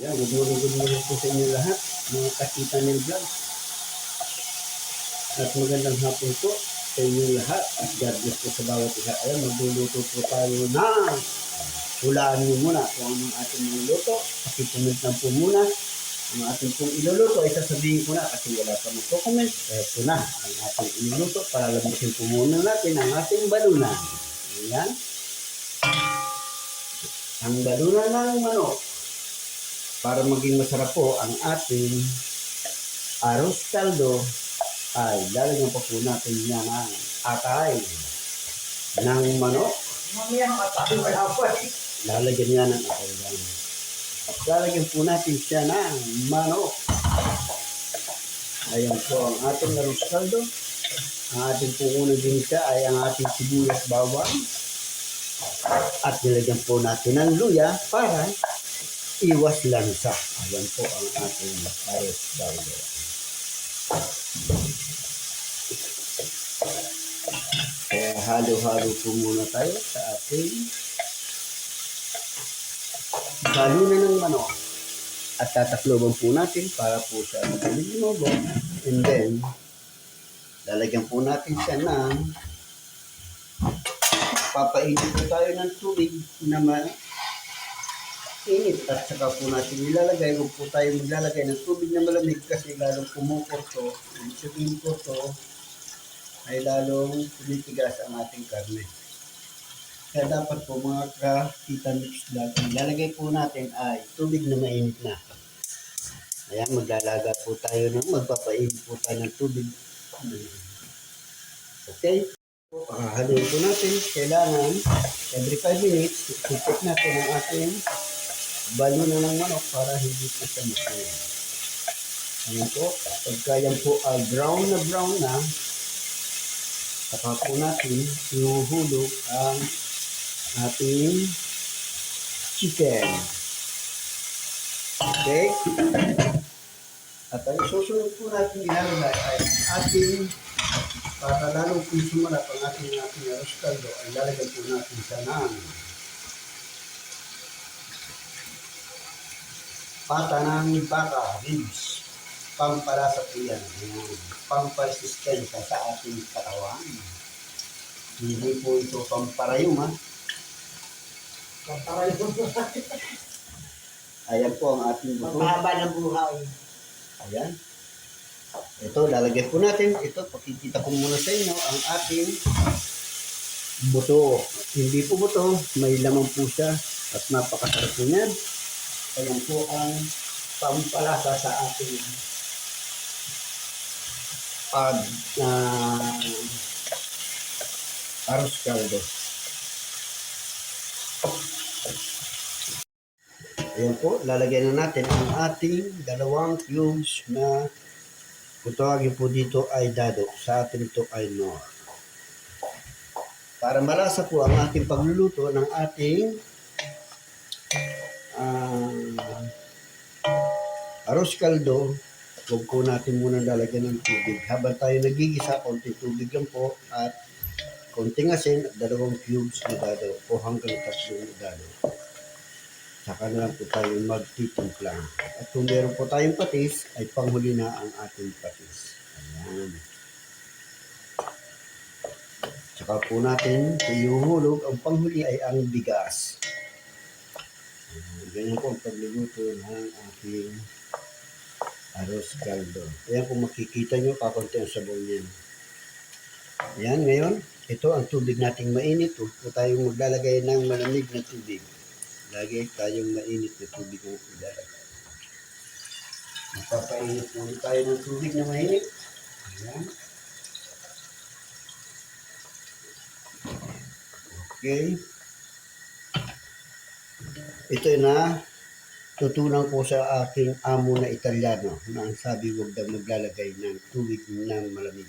Yan, good morning, good morning po sa inyo lahat, mga kakita ng vlog. At magandang hapon po sa inyo lahat. At God bless po sa bawat isa. Ayan, magluluto po tayo na hulaan niyo muna kung anong ating niluluto. Pakicomment lang po muna. Ang ating pong iluluto ay sasabihin ko na kasi wala pa mag-comment. Kaya ito na ang ating iluluto para lambutin po muna natin ang ating balunan. Ayan. Ang balunan ng manok para maging masarap po ang ating arroz caldo ay lalagyan pa po natin yan ng atay ng manok. Mamaya ang atay, wala eh. Lalagyan niya ng atay yan. At lalagyan po natin siya ng manok. Ayan po ang ating arroz caldo. Ang ating po unang ginisa ay ang ating sibuyas bawang. At nilagyan po natin ng luya para iwas lansa. Ayan po ang ating arroz caldo. Kaya halo-halo po muna tayo sa ating balunan ng manok. At tatakloban po natin para po siya magaling lumobo. And then, lalagyan po natin siya ng papainit po tayo ng tubig na ma init at saka po natin ilalagay. Huwag po tayo maglalagay ng tubig na malamig kasi lalong kumukurto. Ibig sabihin po to ay lalong tumitigas ang ating karne. Kaya dapat po mga ka-tita mix vlog, ilalagay po natin ay tubig na mainit na. Ayan, maglalaga po tayo ng magpapainit po tayo ng tubig. Okay? Uh, haluin po natin. Kailangan every 5 minutes, i-check natin ang ating baluna ng manok para hindi po siya masuyo. Ayan po. Pagka yan po ay brown na brown na, saka po natin ihuhulog ang ating chicken. Okay? At ang susunod po natin ilalagay ay ating para lalong kung sumalap ang ating ating arroz caldo ay lalagyan po natin sa ng pata ng baka, ribs, pampalasa po yan. Pampasistensya sa ating katawan. Hindi po ito pamparayom ha. Pamparay mo. Ayan po ang ating buto. Mapahaba ng buhay. Ayan. Ito, lalagyan po natin. Ito, pakikita ko muna sa inyo ang ating buto. Hindi po buto, may laman po siya at napakasarap po niyan. Ayan po ang pampalasa sa ating pag uh, arroz caldo. Ayan po, lalagyan na natin ang ating dalawang cubes na kung tawagin po dito ay dado. Sa atin ito ay nor. Para malasa po ang ating pagluluto ng ating ah, arroz caldo, huwag po natin muna lalagyan ng tubig. Habang tayo nagigisa, konti tubig lang po at konting asin at dalawang cubes na dado o hanggang tatlong na dado. Saka na lang po tayo magtitimpla. At kung meron po tayong patis, ay panghuli na ang ating patis. Ayan. Saka po natin iuhulog. Ang panghuli ay ang bigas. Ganyan po ang pagluluto ng ating arroz caldo. Ayan kung makikita nyo, kakunti ang sabaw niyan. Ayan, ngayon, ito ang tubig nating mainit. Huwag po tayong maglalagay ng malamig na tubig. Lagi tayong mainit na tubig ang ilalagay. Mapapainit muna tayo ng tubig na mainit. Ayan. Okay. Ito na tutunan ko sa aking amo na Italiano na ang sabi huwag daw maglalagay ng tubig ng malamig.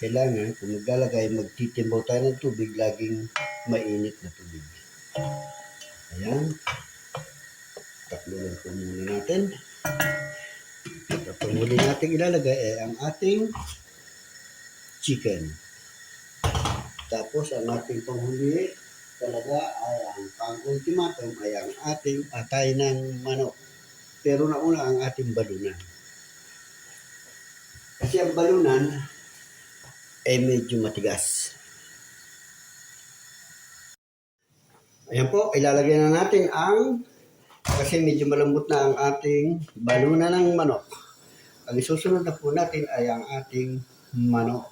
Kailangan kung maglalagay, magtitimbaw tayo ng tubig, laging mainit na tubig. Ayan. Taklo lang po muna natin. At ang huli natin ilalagay ay ang ating chicken. Tapos ang ating panghuli talaga ay ang pang-ultimatum ay ang ating atay ng manok. Pero nauna ang ating balunan. Kasi ang balunan ay medyo matigas. Ayan po, ilalagay na natin ang kasi medyo malambot na ang ating balunan ng manok. Ang isusunod na po natin ay ang ating manok.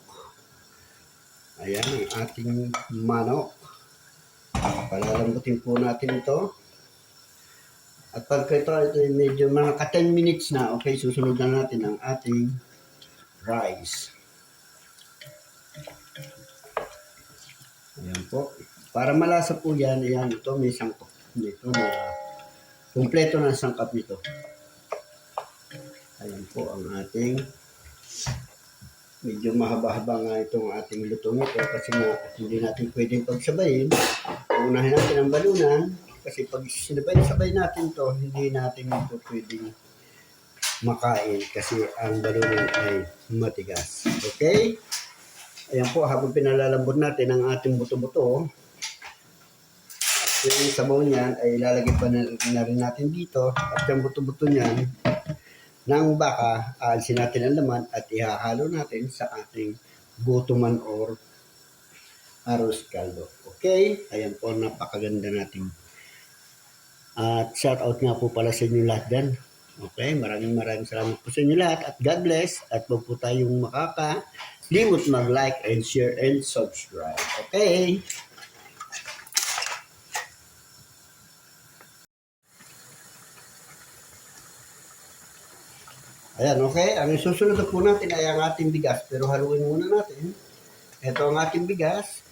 Ayan ang ating manok. Palalambutin po natin ito. At pagka ito, ito ay medyo mga 10 minutes na, okay, susunod na natin ang ating rice. Ayan po. Para malasa po yan, ayan, ito may sangkap. Ito na kumpleto na ang sangkap nito. Ayan po ang ating medyo mahaba-haba nga itong ating lutong ito kasi nga hindi natin pwedeng pagsabayin. Unahin natin ang balunan kasi pag sinabay-sabay natin to hindi natin ito pwedeng makain kasi ang balunan ay matigas. Okay? Ayan po, habang pinalalambot natin ang ating buto-buto, yung sabaw niyan ay ilalagay pa na, na rin natin dito at yung buto-buto niyan ng baka, aalisin natin ang laman at ihahalo natin sa ating gutuman or arroz caldo. Okay? Ayan po, napakaganda natin. At shout out nga po pala sa inyo lahat dyan. Okay? Maraming maraming salamat po sa inyo lahat at God bless at huwag po tayong makaka limot mag-like and share and subscribe. Okay? Ayan, okay. Ang susunod po natin ay ang ating bigas. Pero haluin muna natin. Ito ang ating bigas.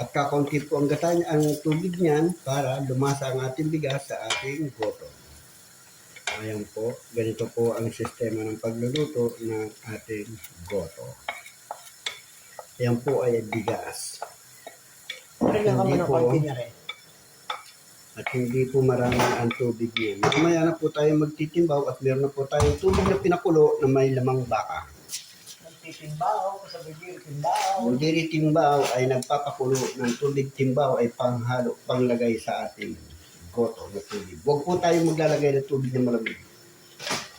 At kakaunti po ang gata ang tubig niyan para lumasa ang ating bigas sa ating goto. Ayan po. Ganito po ang sistema ng pagluluto ng ating goto. Ayan po ay bigas. Kailangan mo ng po. konti na rin. At hindi po marami ang tubig niya. Mamaya na po tayo magtitimbaw at meron na po tayong tubig na pinakulo na may lamang baka. Nagtitimbaw, kasabay dito timbaw. Ang diri timbaw ay nagpapakulo ng tubig timbaw ay panghalo, panglagay sa ating goto na tubig. Huwag po tayo maglalagay ng tubig na malamig.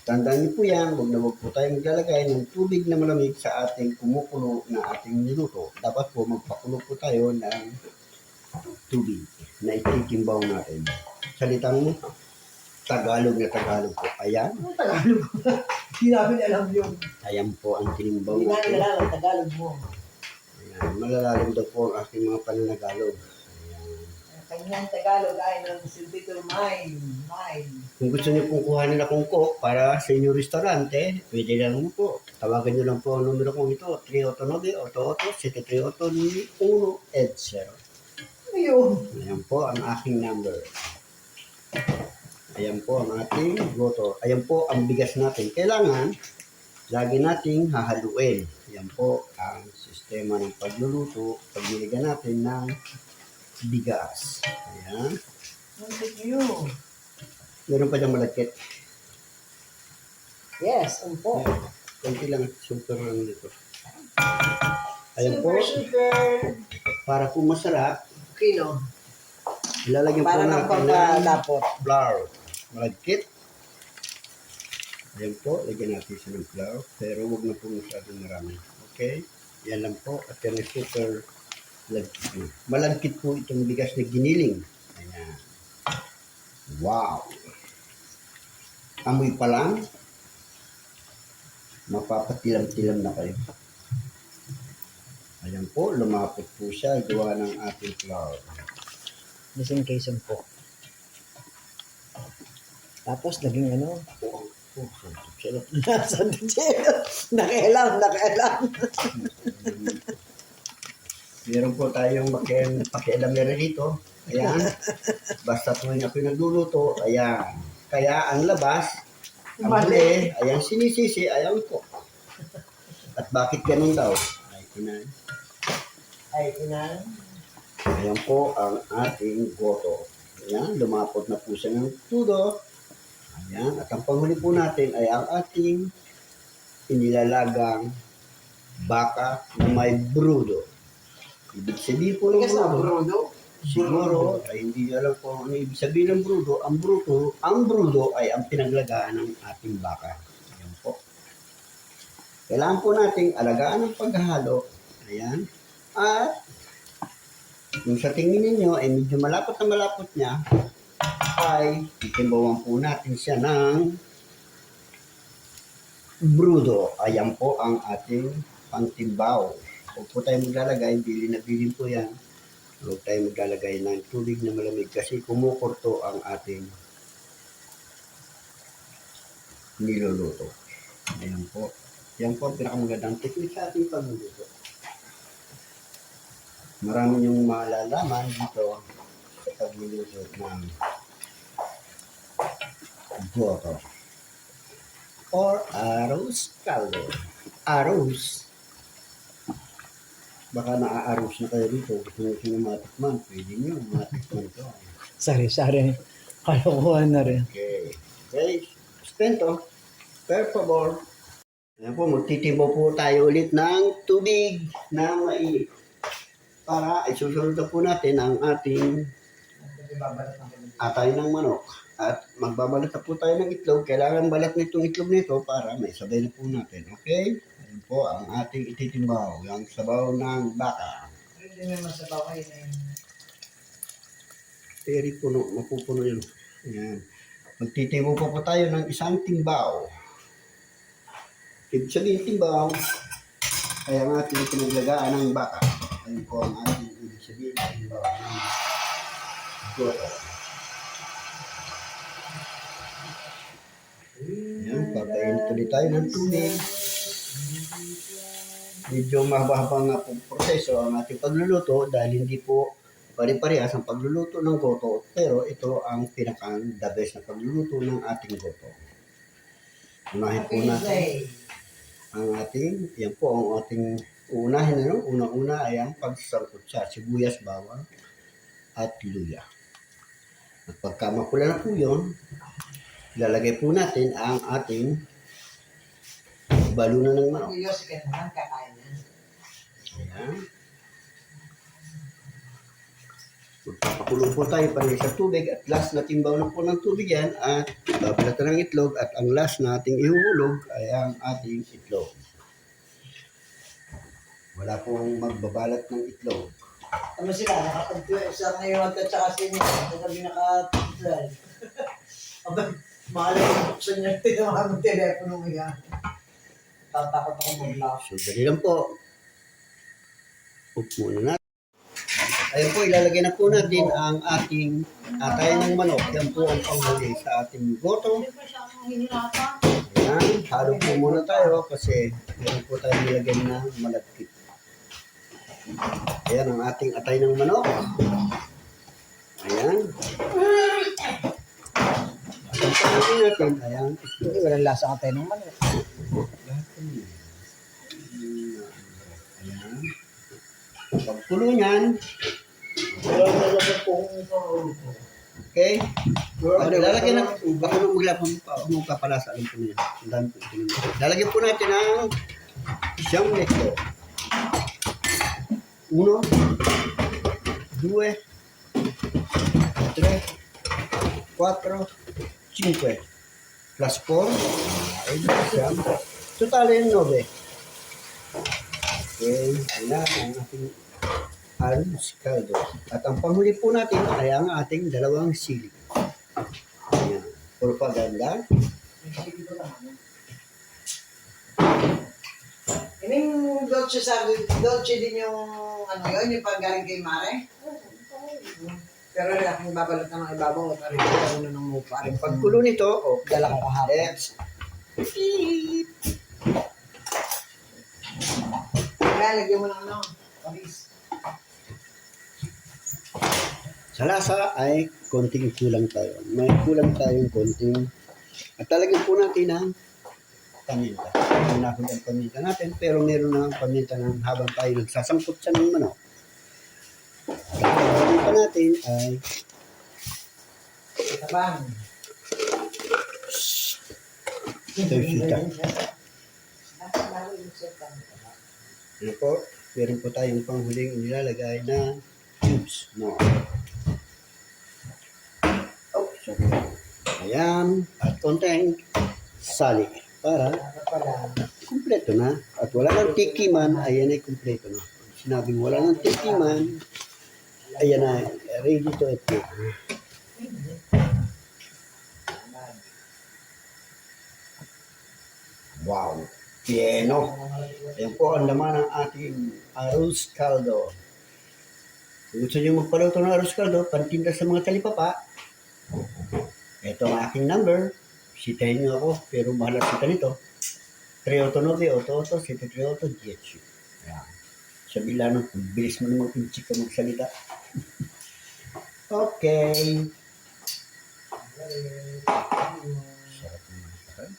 Tandaan niyo po yan, huwag na huwag po tayo maglalagay ng tubig na malamig sa ating kumukulo na ating niluto. Dapat po magpakulo po tayo ng tubig na ititimbaw natin. Salitang mo, Tagalog na Tagalog po. Ayan. Tagalog? Hindi namin alam yung... Ayan po ang tinimbaw natin. Hindi namin alam ang Tagalog mo. Ayan. Malalalim daw po ang aking mga pananagalog. Kanyang Tagalog ay ng Silvito Mine. Mine. Kung gusto niyo pong kuhanin akong cook para sa inyong restaurante, pwede lang po. Tawagan niyo lang po ang numero kong ito, 389 88 738 180 kayo. Ayan po ang aking number. Ayan po ang ating goto. Ayan po ang bigas natin. Kailangan lagi nating hahaluin. Ayan po ang sistema ng pagluluto. Pagliligan natin ng bigas. Ayan. Meron pa dyan malagkit. Yes, ang po. Ayan. Kunti lang super lang dito. Ayan super, po. Super. Para po masarap, Kino. ilalagyan po Para ng natin ng flour. Malagkit. Ayan po, lagyan natin siya ng flour. Pero huwag na po masyadong marami. Okay? Yan lang po. At yan ay super lagkit. Malagkit po itong bigas na giniling. Ayan. Wow! Amoy pa lang, mapapatilam-tilam na kayo. Ayan po, lumapot po siya. Gawa ng ating flour. Case po. Tapos naging ano? Oh, oh, sarap. Nasa Nakialam, nakialam. Meron po tayong makian, pakialamera dito. Ayan. Basta tuwing ako nagluluto, ayan. Kaya ang labas, ang Mali. ayan sinisisi, ayan po. At bakit ganun daw? Ay, tinan. Ay, inan. Ayan po ang ating goto. Ayan, lumapot na po siya ng tudo. Ayan, at ang panghuli po natin ay ang ating inilalagang baka na may brudo. Ibig sabihin po ng brudo, brudo. siguro ay hindi niya alam kung ano ibig sabihin ng brudo. Ang bruto, ang brudo ay ang pinaglagaan ng ating baka. Kailangan po nating alagaan ng paghahalo. Ayan. At kung sa tingin ninyo ay medyo malapot na malapot niya, ay titimbawan po natin siya ng brudo. Ayan po ang ating pangtimbaw. Huwag po tayo maglalagay, bili na bilin po yan. Huwag tayo maglalagay ng tubig na malamig kasi kumukurto ang ating niluluto. Ayan po. Yan po ang pinakamagandang technique sa ating pagluluto. Marami yung malalaman dito sa pagluluto ng goto or arroz caldo. Arroz. Baka naa-arroz na kayo dito. Gusto nyo sino matikman. Pwede nyo matikman to. Sari-sari. Kalokohan na rin. Okay. Okay. Stento. Per favor. Ayan po, magtitimbo po tayo ulit ng tubig na mainit. Para ay susunod na po natin ang ating atay ng manok. At magbabalat po tayo ng itlog. Kailangan balat nitong itlog nito para may sabay na po natin. Okay? Ayan po ang ating ititimbaw. Yung sabaw ng baka. Hindi naman sa baway na yun. Peri puno, mapupuno yun. Ayan. Magtitibo po po tayo ng isang timbaw. Ibig sabihin timbaw, ay ang ating pinaglagaan ng baka. Ayun po ang ating ibig sabihin ng timbaw ng goto. Ayan, papainit ulit tayo ng tubig. Medyo mahaba-haba nga po proseso ang ating pagluluto dahil hindi po pare-parehas ang pagluluto ng goto pero ito ang pinakang the best na pagluluto ng ating goto. Unahin po natin ang ating, yan po ang ating uunahin ano, una-una ay ang pagsasangkot sa sibuyas, bawang at luya. At pagka mapula na po yun, ilalagay po natin ang ating balunan ng manok. Ayan. Magpapakulo po tayo para sa tubig at last na timbaw na po ng tubig yan at babalatan ng itlog at ang last na ating ihuhulog ay ang ating itlog. Wala pong magbabalat ng itlog. Ano sila, nakapag-12 sa ngayon at saka sa inyo, sabi naka-12. Aba, mahal yung buksan niya, tinawagan ng telepono yan. Tatakot ako mag-lock. So, dali lang po. Up muna natin. Ayun po, ilalagay na po natin ang ating atay ng manok. Yan po ang panghuli sa ating goto. Ayan, halo po muna tayo kasi meron po tayo nilagay na malagkit. Ayan ang ating atay ng manok. Ayan. At ang panghuli natin, ayan, Hindi, walang lasa ka tayo ng manok. Ayan. Pagkulo niyan, okay? Ano, lalagyan na, baka alam ko na yan. Ang dami po tingin mo. Lalagyan po natin ang siyang lecho. Uno, due, tres, cuatro, cinque. Plus four, ay, siyam. Total yung nove. Okay, ayan ang ating arroz caldo. At ang panghuli po natin ay ang ating dalawang sili. Ayan. Propaganda. Yung dolce sa dolce din yung ano yun, yung paggaling kay Mare. Pero rin akong babalot ng ibabaw at rin ako na ng mupa. Ang pagkulo nito, oh, Dala ko kahapon. Kaya lagyan mo ng ano, kabis. Sa lasa ay konting kulang tayo. May kulang tayong konting at talagyan po natin ang paminta. Na ang paminta natin, pero meron na ang paminta ng habang tayo nagsasangkot sa ng manok. Ang paminta natin ay Tabang. Tersita. Ano po, meron po tayong panghuling nilalagay na cubes. No. Oh, sorry. Ayan. At konting sali. Para kumpleto na. At wala nang tikiman, ayan ay kumpleto na. Sinabing wala nang tikiman, ayan na, ready to eat. Wow! Pieno! Ayan po ang laman ng ating arroz caldo. Kung gusto nyo magpaluto ng arroz caldo, pantinda sa mga talipapa, ito ang aking number. Sitahin nyo ako, pero mahal sita nito. 389-88-738-18. Ayan. Sa Milano, bilis mo naman kung chika magsalita. okay. Sarap naman.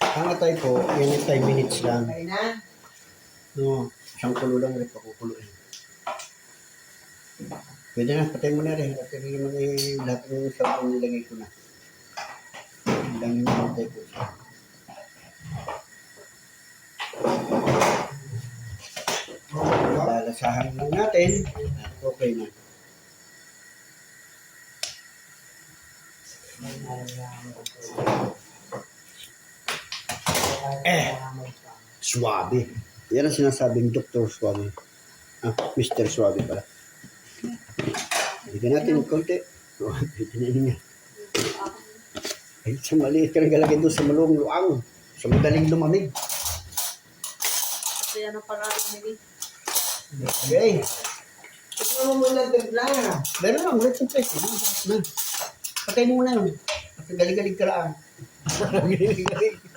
Hangatay po, yan yung 5 minutes lang. Okay na? No, isang kulo lang rin pakukuluin. Pwede na, patay mo na rin. Kasi naman eh, lahat ng sabon nilagay ko na. Lang yung patay ko. Lalasahan lang natin. At okay na. Eh. Suwabe. Yan ang sinasabing Dr. Suwabe. Ah, Mr. Suwabe pala. Bigyan natin ng konti. Oh, pwede na yun yan. Ay, sa maliit ka nagalagay doon sa maluwang luang. Sa madaling lumamig. Kaya na pala nili. Okay. Ito mo muna timpla. Meron lang, ulit yung pwede. Patay mo muna yun. At galing-galing ka lang. Galing-galing.